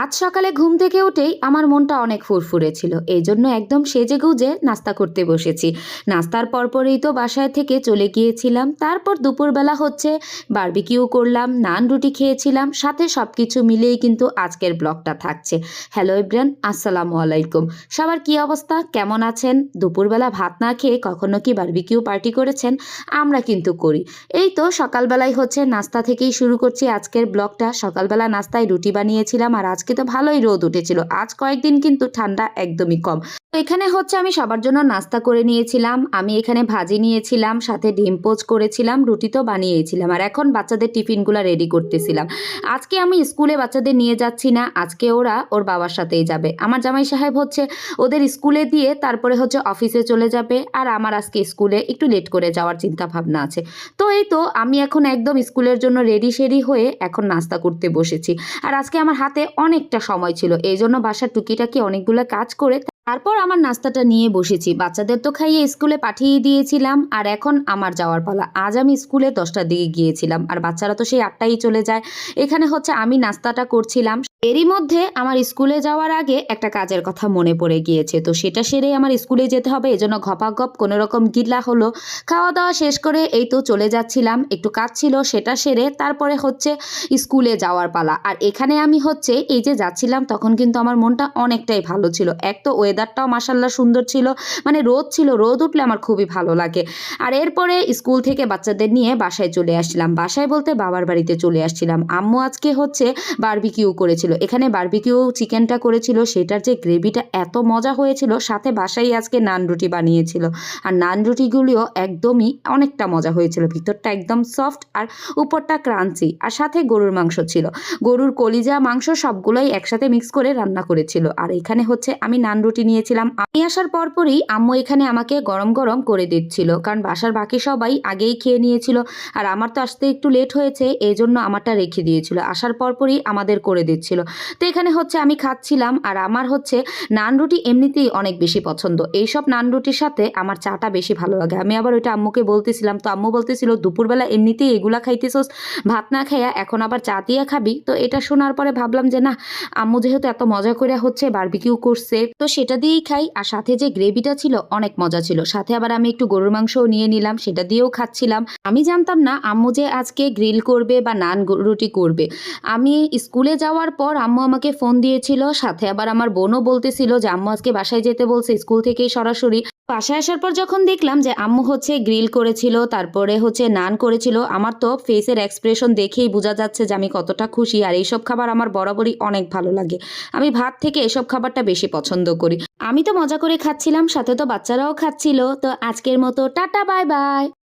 আজ সকালে ঘুম থেকে উঠেই আমার মনটা অনেক ফুরফুরে ছিল। এই জন্য একদম সেজে গুজে নাস্তা করতে বসেছি। নাস্তার পরপরই তো বাসায় থেকে চলে গিয়েছিলাম। তারপর দুপুরবেলা হচ্ছে বারবিকিউ করলাম, নান রুটি খেয়েছিলাম, সাথে সব কিছু মিলিয়েই কিন্তু আজকের ব্লগটা থাকছে। হ্যালো ইব্রান, আসসালামু আলাইকুম। সবার কি অবস্থা? কেমন আছেন? দুপুরবেলা ভাত না খেয়ে কখনো কি বারবিকিউ পার্টি করেছেন? আমরা কিন্তু করি। এই তো সকালবেলায় হচ্ছে নাস্তা থেকেই শুরু করছি আজকের ব্লগটা। সকালবেলা নাস্তায় রুটি বানিয়েছিলাম আর আজকে তো ভালোই রোদ উঠেছিল। আজ কয়েকদিন কিন্তু ঠান্ডা একদমই কম। তো এখানে হচ্ছে আমি সবার জন্য নাস্তা করে নিয়েছিলাম, আমি এখানে ভাজি নিয়েছিলাম, সাথে ডিম পোচ করেছিলাম, রুটি তো বানিয়েছিলাম, আর এখন বাচ্চাদের টিফিনগুলো রেডি করতেছিলাম। আজকে আমি স্কুলে বাচ্চাদের নিয়ে যাচ্ছি না, আজকে ওরা ওর বাবার সাথেই যাবে। আমার জামাই সাহেব হচ্ছে ওদের স্কুলে দিয়ে তারপরে হচ্ছে অফিসে চলে যাবে, আর আমার আজকে স্কুলে একটু লেট করে যাওয়ার চিন্তা ভাবনা আছে। তো এই তো আমি এখন একদম স্কুলের জন্য রেডি সেডি হয়ে এখন নাস্তা করতে বসেছি। আর আজকে আমার হাতে অনেকটা সময় ছিল এই জন্য বাসার টুকিটাকি অনেকগুলো কাজ করে তারপর আমার নাস্তাটা নিয়ে বসেছি। বাচ্চাদের তো খাইয়ে স্কুলে পাঠিয়ে দিয়েছিলাম আর এখন আমার যাওয়ার পালা। আজ আমি স্কুলে দশটার দিকে গিয়েছিলাম আর বাচ্চারা তো সেই আটটাই চলে যায়। এখানে হচ্ছে আমি নাস্তাটা করছিলাম। এরই মধ্যে আমার স্কুলে যাওয়ার আগে একটা কাজের কথা মনে পড়ে গিয়েছে। তো সেটা সেরে আমার স্কুলে যেতে হবে, এজন্য ঘপাঘপ কোনো রকম গিল্লা হলো। খাওয়া দাওয়া শেষ করে এই তো চলে যাচ্ছিলাম। একটু কাজ ছিল, সেটা সেরে তারপরে হচ্ছে স্কুলে যাওয়ার পালা। আর এখানে আমি হচ্ছে এই যে যাচ্ছিলাম, তখন কিন্তু আমার মনটা অনেকটাই ভালো ছিল। এক তো ওয়েদারটাও মাসাল্লাহ সুন্দর ছিল। মানে রোদ ছিল, রোদ উঠলে আমার খুবই ভালো লাগে। আর এরপরে স্কুল থেকে বাচ্চাদের নিয়ে বাসায় চলে আসছিলাম। বাসায় বলতে বাবার বাড়িতে চলে আসছিলাম। আম্মু আজকে হচ্ছে বার্বিকিউ করেছিল। এখানে বার্বিকিউ চিকেনটা করেছিল। সেটার যে গ্রেভিটা এত মজা হয়েছিল, সাথে বাসায় আজকে নান রুটি বানিয়েছিল। আর নান রুটিগুলিও একদমই অনেকটা মজা হয়েছিল। ভিতরটা একদম সফট আর উপরটা ক্রাঞ্চি আর সাথে গরুর মাংস ছিল। গরুর কলিজা, মাংস সবগুলোই একসাথে মিক্স করে রান্না করেছিল। আর এখানে হচ্ছে আমি নান রুটি নিয়েছিলাম। আমি আসার পরপরই আম্মু এখানে আমাকে গরম গরম করে দিচ্ছিল, কারণ বাসার বাকি সবাই আগেই খেয়ে নিয়েছিল আর আমার তো আসতে একটু লেট হয়েছে এই জন্য আমারটা রেখে দিয়েছিল। আসার পরপরই আমাদের করে দিচ্ছিল। তো এখানে হচ্ছে আমি খাচ্ছিলাম আর আমার হচ্ছে নান রুটি এমনিতেই অনেক বেশি পছন্দ। এইসব নান রুটির সাথে আমার চাটা বেশি ভালো লাগে। আমি আবার ওইটা আম্মুকে বলতেছিলাম, তো আম্মু বলতেছিল, দুপুরবেলা এমনিতেই এগুলা খাইতেছোস, ভাত না খাইয়া এখন আবার চা দিয়ে খাবি? তো এটা শোনার পরে ভাবলাম যে, না, আম্মু যেহেতু এত মজা করে হচ্ছে বারবিকিউ করছে, তো সেটা দিয়েই খাই। আর সাথে যে গ্রেভিটা ছিল, অনেক মজা ছিল। সাথে আবার আমি একটু গরুর মাংসও নিয়ে নিলাম, সেটা দিয়েও খাচ্ছিলাম। আমি জানতাম না আম্মু যে আজকে গ্রিল করবে বা নান রুটি করবে। আমি স্কুলে যাওয়ার পর আম্মু আমাকে ফোন দিয়েছিল, সাথে আবার আমার বোনও বলতেছিল যে, আম্মু আজকে বাসায় যেতে বলছে, স্কুল থেকেই সরাসরি। বাসায় আসার পর যখন দেখলাম যে আম্মু হচ্ছে গ্রিল করেছিল, তারপরে হচ্ছে নান করেছিল, আমার তো ফেসের এক্সপ্রেশন দেখেই বোঝা যাচ্ছে যে আমি কতটা খুশি। আর এইসব খাবার আমার বরাবরই অনেক ভালো লাগে। আমি ভাত থেকে এসব খাবারটা বেশি পছন্দ করি। আমি তো মজা করে খাচ্ছিলাম, সাথে তো বাচ্চারাও খাচ্ছিল। তো আজকের মতো টাটা, বাই বাই।